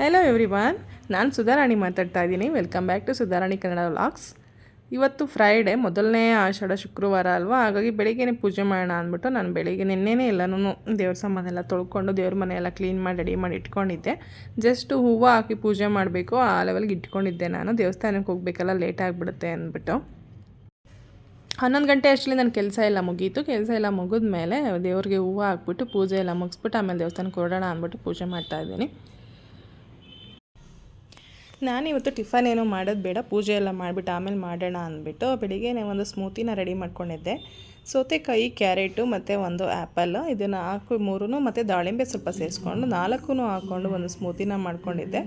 Hello everyone ನಾನು ಸುಧಾರಾಣಿ ಮಾತಾಡ್ತಾ ಇದ್ದೀನಿ. Welcome back to Sudharani Kannada vlogs ಇವತ್ತು ಫ್ರೈಡೇ ಮೊದಲನೇ ಆಷಾಢ ಶುಕ್ರವಾರ ಅಲ್ವಾ? ಹಾಗಾಗಿ ಬೆಳಿಗ್ಗೆನೇ ಪೂಜೆ ಮಾಡೋಣ ಅಂದ್ಬಿಟ್ಟು ನಾನು ಬೆಳಿಗ್ಗೆ ನಿನ್ನೆನೇ ಎಲ್ಲನೂ ದೇವ್ರ ಸಾಮಾನೆಲ್ಲ ತೊಳ್ಕೊಂಡು ದೇವ್ರ ಮನೆಯೆಲ್ಲ ಕ್ಲೀನ್ ಮಾಡಿ ರೆಡಿ ಮಾಡಿ ಇಟ್ಕೊಂಡಿದ್ದೆ. ಜಸ್ಟ್ ಹೂವು ಹಾಕಿ ಪೂಜೆ ಮಾಡಬೇಕು, ಆ ಲೆವೆಲ್ಗೆ ಇಟ್ಕೊಂಡಿದ್ದೆ ನಾನು. ದೇವಸ್ಥಾನಕ್ಕೆ ಹೋಗಬೇಕಲ್ಲ ಲೇಟ್ ಆಗಿಬಿಡುತ್ತೆ ಅಂದ್ಬಿಟ್ಟು. ಹನ್ನೊಂದು ಗಂಟೆ ಅಷ್ಟರಲ್ಲಿ ನನ್ನ ಕೆಲಸ ಎಲ್ಲ ಮುಗೀತು. ಕೆಲಸ ಎಲ್ಲ ಮುಗಿದ ಮೇಲೆ ದೇವ್ರಿಗೆ ಹೂವು ಹಾಕ್ಬಿಟ್ಟು ಪೂಜೆ ಎಲ್ಲ ಮುಗಿಸ್ಬಿಟ್ಟು ಆಮೇಲೆ ದೇವಸ್ಥಾನಕ್ಕೆ ಹೊರಡೋಣ ಅಂದ್ಬಿಟ್ಟು ಪೂಜೆ ಮಾಡ್ತಾ ಇದ್ದೀನಿ. ನಾನಿವತ್ತು ಟಿಫನ್ ಏನೂ ಮಾಡೋದು ಬೇಡ, ಪೂಜೆ ಎಲ್ಲ ಮಾಡಿಬಿಟ್ಟು ಆಮೇಲೆ ಮಾಡೋಣ ಅಂದ್ಬಿಟ್ಟು ಬೆಳಿಗ್ಗೆ ಒಂದು ಸ್ಮೂತಿನ ರೆಡಿ ಮಾಡ್ಕೊಂಡಿದ್ದೆ. ಸೌತೆಕಾಯಿ, ಕ್ಯಾರೆಟು ಮತ್ತು ಒಂದು ಆ್ಯಪಲ್ ಇದನ್ನು ಹಾಕಿ ಮೂರೂ ಮತ್ತು ದಾಳಿಂಬೆ ಸ್ವಲ್ಪ ಸೇರಿಸ್ಕೊಂಡು ನಾಲ್ಕು ಹಾಕ್ಕೊಂಡು ಒಂದು ಸ್ಮೂತಿನ ಮಾಡ್ಕೊಂಡಿದ್ದೆ.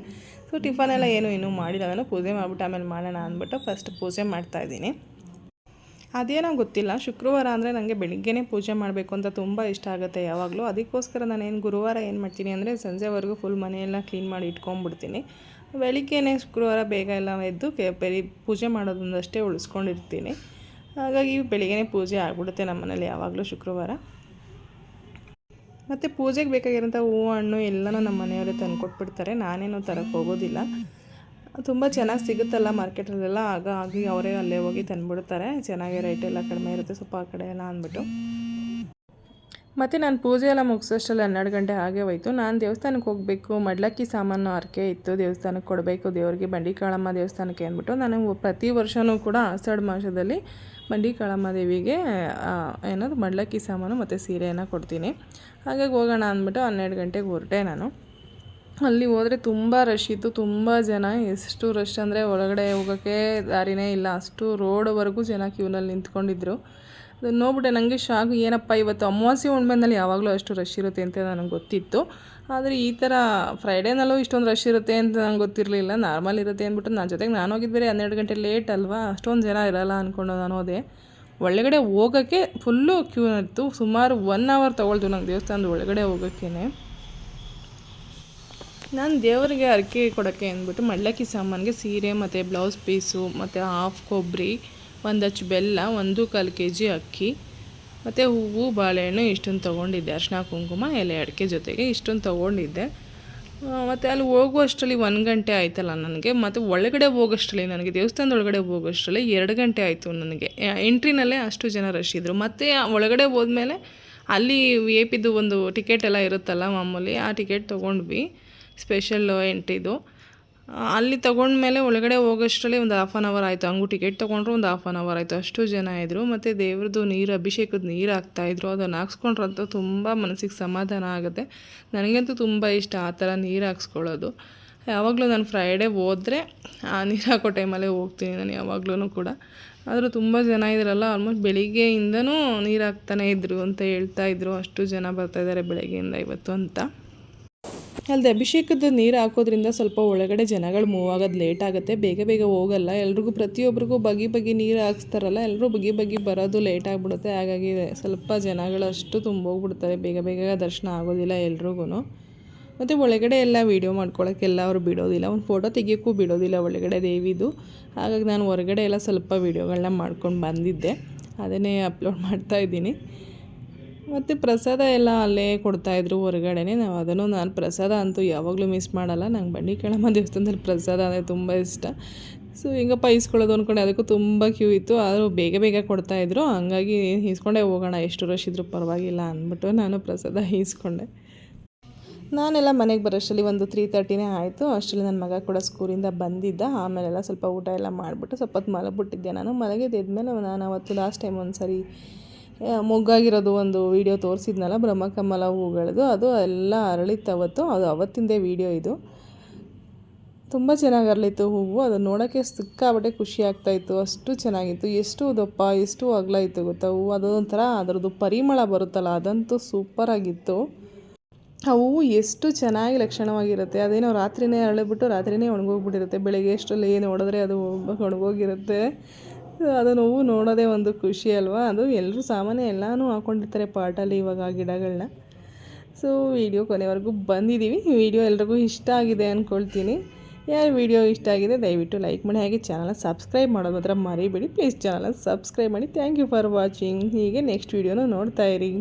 ಸೊ ಟಿಫನ್ ಎಲ್ಲ ಏನು ಇನ್ನೂ ಮಾಡಿಲ್ಲ. ನಾನು ಪೂಜೆ ಮಾಡಿಬಿಟ್ಟು ಆಮೇಲೆ ಮಾಡೋಣ ಅಂದ್ಬಿಟ್ಟು ಫಸ್ಟ್ ಪೂಜೆ ಮಾಡ್ತಾಯಿದ್ದೀನಿ ಅದೇನೋ ಗೊತ್ತಿಲ್ಲ. ಶುಕ್ರವಾರ ಅಂದರೆ ನನಗೆ ಬೆಳಿಗ್ಗೆನೇ ಪೂಜೆ ಮಾಡಬೇಕು ಅಂತ ತುಂಬ ಇಷ್ಟ ಆಗುತ್ತೆ ಯಾವಾಗಲೂ. ಅದಕ್ಕೋಸ್ಕರ ನಾನೇನು ಗುರುವಾರ ಏನು ಮಾಡ್ತೀನಿ ಅಂದರೆ ಸಂಜೆವರೆಗೂ ಫುಲ್ ಮನೆಯೆಲ್ಲ ಕ್ಲೀನ್ ಮಾಡಿ ಇಟ್ಕೊಂಡ್ಬಿಡ್ತೀನಿ. ಬೆಳಿಗ್ಗೆನೇ ಶುಕ್ರವಾರ ಬೇಗ ಎಲ್ಲ ಎದ್ದು ಕೆ ಪೂಜೆ ಮಾಡೋದೊಂದಷ್ಟೇ ಉಳಿಸ್ಕೊಂಡಿರ್ತೀನಿ. ಹಾಗಾಗಿ ಬೆಳಿಗ್ಗೆನೇ ಪೂಜೆ ಆಗಿಬಿಡುತ್ತೆ ನಮ್ಮ ಮನೇಲಿ ಯಾವಾಗಲೂ ಶುಕ್ರವಾರ. ಮತ್ತು ಪೂಜೆಗೆ ಬೇಕಾಗಿರೋಂಥ ಹೂವು, ಹಣ್ಣು ಎಲ್ಲನೂ ನಮ್ಮ ಮನೆಯವರೇ ತಂದು ಕೊಟ್ಬಿಡ್ತಾರೆ. ನಾನೇನು ತರಕ್ಕೆ ಹೋಗೋದಿಲ್ಲ. ತುಂಬ ಚೆನ್ನಾಗಿ ಸಿಗುತ್ತಲ್ಲ ಮಾರ್ಕೆಟಲ್ಲೆಲ್ಲ. ಆಗ ಆಗಿ ಅವರೇ ಅಲ್ಲೇ ಹೋಗಿ ತಂದುಬಿಡ್ತಾರೆ. ಚೆನ್ನಾಗಿ ರೇಟ್ ಎಲ್ಲ ಕಡಿಮೆ ಇರುತ್ತೆ. ಸ್ವಲ್ಪ ಆ ಕಡೆ ಎಲ್ಲ ಅಂದ್ಬಿಟ್ಟು. ಮತ್ತು ನಾನು ಪೂಜೆ ಎಲ್ಲ ಮುಗಿಸೋಷ್ಟರಲ್ಲಿ ಹನ್ನೆರಡು ಗಂಟೆ ಹಾಗೆ ಹೋಯಿತು. ನಾನು ದೇವಸ್ಥಾನಕ್ಕೆ ಹೋಗಬೇಕು, ಮಡ್ಲಕ್ಕಿ ಸಾಮಾನು ಅರ್ಕೆ ಇತ್ತು, ದೇವಸ್ಥಾನಕ್ಕೆ ಕೊಡಬೇಕು, ದೇವರಿಗೆ ಬಂಡಿ ಕಾಳಮ್ಮ ದೇವಸ್ಥಾನಕ್ಕೆ ಅಂದ್ಬಿಟ್ಟು ನಾನು ಪ್ರತಿ ವರ್ಷವೂ ಕೂಡ ಆಷಾಢ ಮಾಸದಲ್ಲಿ ಬಂಡಿ ಕಾಳಮ್ಮ ದೇವಿಗೆ ಏನದು ಮಡ್ಲಕ್ಕಿ ಸಾಮಾನು ಮತ್ತು ಸೀರೆಯನ್ನು ಕೊಡ್ತೀನಿ. ಹಾಗಾಗಿ ಹೋಗೋಣ ಅಂದ್ಬಿಟ್ಟು ಹನ್ನೆರಡು ಗಂಟೆಗೆ ಹೊರಟೆ ನಾನು. ಅಲ್ಲಿ ಹೋದರೆ ತುಂಬ ರಶ್ ಇತ್ತು, ತುಂಬ ಜನ. ಎಷ್ಟು ರಶ್ ಅಂದರೆ ಒಳಗಡೆ ಹೋಗೋಕ್ಕೆ ದಾರಿನೇ ಇಲ್ಲ. ಅಷ್ಟು ರೋಡ್ವರೆಗೂ ಜನ ಕ್ಯೂನಲ್ಲಿ ನಿಂತ್ಕೊಂಡಿದ್ರು. ಅದನ್ನು ನೋಡ್ಬಿಟ್ಟೆ ನನಗೆ ಶಾಕ್, ಏನಪ್ಪ ಇವತ್ತು ಅಮಾವಾಸ್ಯೆ ಹುಣ್ಮೆನಲ್ಲಿ ಯಾವಾಗಲೂ ಅಷ್ಟು ರಶ್ ಇರುತ್ತೆ ಅಂತ ನನಗೆ ಗೊತ್ತಿತ್ತು. ಆದರೆ ಈ ಥರ ಫ್ರೈಡೇನಲ್ಲೂ ಇಷ್ಟೊಂದು ರಶ್ ಇರುತ್ತೆ ಅಂತ ನಂಗೆ ಗೊತ್ತಿರಲಿಲ್ಲ. ನಾರ್ಮಲ್ ಇರುತ್ತೆ ಅಂದ್ಬಿಟ್ಟು ನನ್ನ ಜೊತೆಗೆ ನಾನು ಹೋಗಿದ್ದು ಬೇರೆ ಹನ್ನೆರಡು ಗಂಟೆ ಲೇಟ್ ಅಲ್ವಾ? ಅಷ್ಟೊಂದು ಜನ ಇರಲ್ಲ ಅಂದ್ಕೊಂಡು ನಾನು ಹೋದೆ. ಒಳಗಡೆ ಹೋಗೋಕ್ಕೆ ಫುಲ್ಲು ಕ್ಯೂ ಇತ್ತು. ಸುಮಾರು ಒನ್ ಅವರ್ ತೊಗೊಳ್ತು ನಂಗೆ ದೇವಸ್ಥಾನದ ಒಳಗಡೆ ಹೋಗೋಕ್ಕೇ ನಾನು ದೇವರಿಗೆ ಅರಕೆ ಕೊಡೋಕ್ಕೆ ಅಂದ್ಬಿಟ್ಟು ಮಳ್ಳಕ್ಕಿ ಸಾಮಾನಿಗೆ ಸೀರೆ ಮತ್ತು ಬ್ಲೌಸ್ ಪೀಸು ಮತ್ತು ಹಾಫ್ ಕೊಬ್ಬರಿ ಒಂದು ಹಚ್ಚು ಬೆಲ್ಲ, ಒಂದು ಕಾಲು ಕೆ ಜಿ ಅಕ್ಕಿ, ಮತ್ತು ಹೂವು, ಬಾಳೆಹಣ್ಣು ಇಷ್ಟೊಂದು ತೊಗೊಂಡಿದ್ದೆ. ಅರ್ಶಿನ ಕುಂಕುಮ, ಎಲೆ ಅಡಿಕೆ ಜೊತೆಗೆ ಇಷ್ಟೊಂದು ತೊಗೊಂಡಿದ್ದೆ. ಮತ್ತು ಅಲ್ಲಿ ಹೋಗುವಷ್ಟರಲ್ಲಿ ಒಂದು ಗಂಟೆ ಆಯ್ತಲ್ಲ ನನಗೆ. ಮತ್ತು ಒಳಗಡೆ ಹೋಗೋಷ್ಟರಲ್ಲಿ ನನಗೆ ದೇವಸ್ಥಾನದ ಒಳಗಡೆ ಹೋಗೋಷ್ಟರಲ್ಲಿ ಎರಡು ಗಂಟೆ ಆಯಿತು ನನಗೆ. ಎಂಟ್ರಿನಲ್ಲೇ ಅಷ್ಟು ಜನ ರಶ್ ಇದ್ದರು ಮತ್ತು ಒಳಗಡೆ ಹೋದ್ಮೇಲೆ ಅಲ್ಲಿ ವಿ ಎ ಪಿದು ಒಂದು ಟಿಕೆಟ್ ಎಲ್ಲ ಇರುತ್ತಲ್ಲ ಮಾಮೂಲಿ, ಆ ಟಿಕೆಟ್ ತೊಗೊಂಡ್ವಿ. ಸ್ಪೆಷಲ್ ಎಂಟ್ರಿದು ಅಲ್ಲಿ ತೊಗೊಂಡ್ಮೇಲೆ ಒಳಗಡೆ ಹೋಗೋಷ್ಟರಲ್ಲಿ ಒಂದು ಹಾಫ್ ಆನ್ ಅವರ್ ಆಯಿತು. ಹಂಗೂ ಟಿಕೆಟ್ ತೊಗೊಂಡ್ರು ಒಂದು ಹಾಫ್ ಆನ್ ಅವರ್ ಆಯಿತು. ಅಷ್ಟು ಜನ ಇದ್ದರು ಮತ್ತು ದೇವ್ರದ್ದು ನೀರು, ಅಭಿಷೇಕದ ನೀರು ಹಾಕ್ತಾಯಿದ್ರು ಅದನ್ನು ಹಾಕ್ಸ್ಕೊಂಡ್ರಂತೂ ತುಂಬ ಮನಸ್ಸಿಗೆ ಸಮಾಧಾನ ಆಗುತ್ತೆ. ನನಗಂತೂ ತುಂಬ ಇಷ್ಟ ಆ ಥರ ನೀರು ಹಾಕ್ಸ್ಕೊಳ್ಳೋದು. ಯಾವಾಗಲೂ ನಾನು ಫ್ರೈಡೇ ಹೋದರೆ, ಆ ನೀರು ಹಾಕೋ ಟೈಮಲ್ಲೇ ಹೋಗ್ತೀನಿ ನಾನು ಯಾವಾಗ್ಲೂ ಕೂಡ. ಆದರೂ ತುಂಬ ಜನ ಇದ್ರಲ್ಲ ಆಲ್ಮೋಸ್ಟ್ ಬೆಳಿಗ್ಗೆಯಿಂದನೂ ನೀರು ಹಾಕ್ತಾನೆ ಇದ್ದರು ಅಂತ ಹೇಳ್ತಾ ಇದ್ರು. ಅಷ್ಟು ಜನ ಬರ್ತಾಯಿದ್ದಾರೆ ಬೆಳಗ್ಗೆಯಿಂದ ಇವತ್ತು ಅಂತ. ಅಲ್ಲದೆ ಅಭಿಷೇಕದ ನೀರು ಹಾಕೋದ್ರಿಂದ ಸ್ವಲ್ಪ ಒಳಗಡೆ ಜನಗಳು ಮೂವ್ ಆಗೋದು ಲೇಟ್ ಆಗುತ್ತೆ. ಬೇಗ ಬೇಗ ಹೋಗಲ್ಲ. ಎಲ್ರಿಗೂ ಪ್ರತಿಯೊಬ್ಬರಿಗೂ ಬಗೆ ಬಗೆ ನೀರು ಹಾಕ್ಸ್ತಾರಲ್ಲ ಎಲ್ಲರೂ ಬಗೆ ಬಗೆ ಬರೋದು ಲೇಟ್ ಆಗಿಬಿಡುತ್ತೆ. ಹಾಗಾಗಿ ಸ್ವಲ್ಪ ಜನಗಳಷ್ಟು ತುಂಬೋಗ್ಬಿಡ್ತಾರೆ ಬೇಗ ಬೇಗ ದರ್ಶನ ಆಗೋದಿಲ್ಲ ಎಲ್ರಿಗೂ ಮತ್ತು ಒಳಗಡೆ ಎಲ್ಲ ವೀಡಿಯೋ ಮಾಡ್ಕೊಳ್ಳೋಕ್ಕೆಲ್ಲ ಅವರು ಬಿಡೋದಿಲ್ಲ. ಒಂದು ಫೋಟೋ ತೆಗಿಯೋಕ್ಕೂ ಬಿಡೋದಿಲ್ಲ ಒಳಗಡೆ ದೇವಿದು. ಹಾಗಾಗಿ ನಾನು ಹೊರಗಡೆ ಎಲ್ಲ ಸ್ವಲ್ಪ ವೀಡಿಯೋಗಳನ್ನ ಮಾಡ್ಕೊಂಡು ಬಂದಿದ್ದೆ. ಅದನ್ನೇ ಅಪ್ಲೋಡ್ ಮಾಡ್ತಾಯಿದ್ದೀನಿ ಮತ್ತು ಪ್ರಸಾದ ಎಲ್ಲ ಅಲ್ಲೇ ಕೊಡ್ತಾಯಿದ್ರು ಹೊರಗಡೆನೇ. ನಾವು ಅದನ್ನು ನಾನು ಪ್ರಸಾದ ಅಂತೂ ಯಾವಾಗಲೂ ಮಿಸ್ ಮಾಡಲ್ಲ. ನಂಗೆ ಬಂಡಿ ಕೆಳಮ್ಮ ದೇವಸ್ಥಾನದಲ್ಲಿ ಪ್ರಸಾದ ಅಂದರೆ ತುಂಬ ಇಷ್ಟ. ಸೊ ಹಿಂಗಪ್ಪ ಈಸ್ಕೊಳ್ಳೋದು ಅಂದ್ಕೊಂಡೆ ಅದಕ್ಕೂ ತುಂಬ ಕ್ಯೂ ಇತ್ತು. ಆದರೂ ಬೇಗ ಬೇಗ ಕೊಡ್ತಾಯಿದ್ರು. ಹಂಗಾಗಿ ಈಸ್ಕೊಂಡೇ ಹೋಗೋಣ. ಎಷ್ಟು ರಶ್ ಇದ್ರೂ ಪರವಾಗಿಲ್ಲ ಅಂದ್ಬಿಟ್ಟು ನಾನು ಪ್ರಸಾದ ಈಸ್ಕೊಂಡೆ ನಾನೆಲ್ಲ ಮನೆಗೆ ಬರೋಷ್ಟರಲ್ಲಿ ಒಂದು ತ್ರೀ ತರ್ಟಿನೇ ಆಯಿತು. ಅಷ್ಟರಲ್ಲಿ ನನ್ನ ಮಗ ಕೂಡ ಸ್ಕೂಲಿಂದ ಬಂದಿದ್ದ. ಆಮೇಲೆಲ್ಲ ಸ್ವಲ್ಪ ಊಟ ಎಲ್ಲ ಮಾಡಿಬಿಟ್ಟು, ಸ್ವಲ್ಪ ಮಲಗಿಬಿಟ್ಟಿದ್ದೆ ನಾನು. ಮಲಗಿದ್ದೆದ್ಮೇಲೆ ನಾನು ಅವತ್ತು ಲಾಸ್ಟ್ ಟೈಮ್ ಒಂದು ಸರಿ ಮೊಗ್ಗಾಗಿರೋದು ಒಂದು ವೀಡಿಯೋ ತೋರಿಸಿದ್ನಲ್ಲ ಬ್ರಹ್ಮಕಮಲ ಹೂಗಳದು. ಅದು ಎಲ್ಲ ಅರಳಿತ್ತು ಅವತ್ತು. ಅದು ಅವತ್ತಿಂದೇ ವೀಡಿಯೋ ಇದು. ತುಂಬ ಚೆನ್ನಾಗಿ ಅರಳಿತ್ತು ಹೂವು. ಅದು ನೋಡೋಕ್ಕೆ ಸಿಕ್ಕಾಬಟ್ಟೆ ಖುಷಿ ಆಗ್ತಾಯಿತ್ತು ಅಷ್ಟು ಚೆನ್ನಾಗಿತ್ತು. ಎಷ್ಟು ದಪ್ಪ, ಎಷ್ಟು ಅಗಲ ಇತ್ತು ಗೊತ್ತಾ ಹೂವು. ಅದೊಂಥರ ಅದರದ್ದು ಪರಿಮಳ ಬರುತ್ತಲ್ಲ, ಅದಂತೂ ಸೂಪರಾಗಿತ್ತು ಆ ಹೂವು ಎಷ್ಟು ಚೆನ್ನಾಗಿ ಲಕ್ಷಣವಾಗಿರುತ್ತೆ. ಅದೇನೋ ರಾತ್ರಿನೇ ಅರಳಿಬಿಟ್ಟು ರಾತ್ರಿನೇ ಒಣಗೋಗ್ಬಿಟ್ಟಿರುತ್ತೆ. ಬೆಳಗ್ಗೆ ಏನು ನೋಡಿದ್ರೆ ಅದು ಒಣಗೋಗಿರುತ್ತೆ. ಅದನ್ನು ನೋವು ನೋಡೋದೇ ಒಂದು ಖುಷಿ ಅಲ್ವಾ? ಅದು ಎಲ್ಲರೂ ಸಾಮಾನ್ಯ ಎಲ್ಲನೂ ಹಾಕ್ಕೊಂಡಿರ್ತಾರೆ ಪಾಟಲ್ಲಿ ಇವಾಗ ಗಿಡಗಳನ್ನ ಸೊ ವಿಡಿಯೋ ಕೊನೆವರೆಗೂ ಬಂದಿದ್ದೀವಿ. ವಿಡಿಯೋ ಎಲ್ರಿಗೂ ಇಷ್ಟ ಆಗಿದೆ ಅಂದ್ಕೊಳ್ತೀನಿ ಯಾರು ವೀಡಿಯೋ ಇಷ್ಟ ಆಗಿದೆ, ದಯವಿಟ್ಟು ಲೈಕ್ ಮಾಡಿ. ಹಾಗೆ ಚಾನಲ್ನ ಸಬ್ಸ್ಕ್ರೈಬ್ ಮಾಡೋದು ಮಾತ್ರ ಮರಿಬೇಡಿ. ಪ್ಲೀಸ್ ಚಾನಲ್ನ ಸಬ್ಸ್ಕ್ರೈಬ್ ಮಾಡಿ. ಥ್ಯಾಂಕ್ ಯು ಫಾರ್ ವಾಚಿಂಗ್ ಹೀಗೆ ನೆಕ್ಸ್ಟ್ ವೀಡಿಯೋನ ನೋಡ್ತಾಯಿರಿ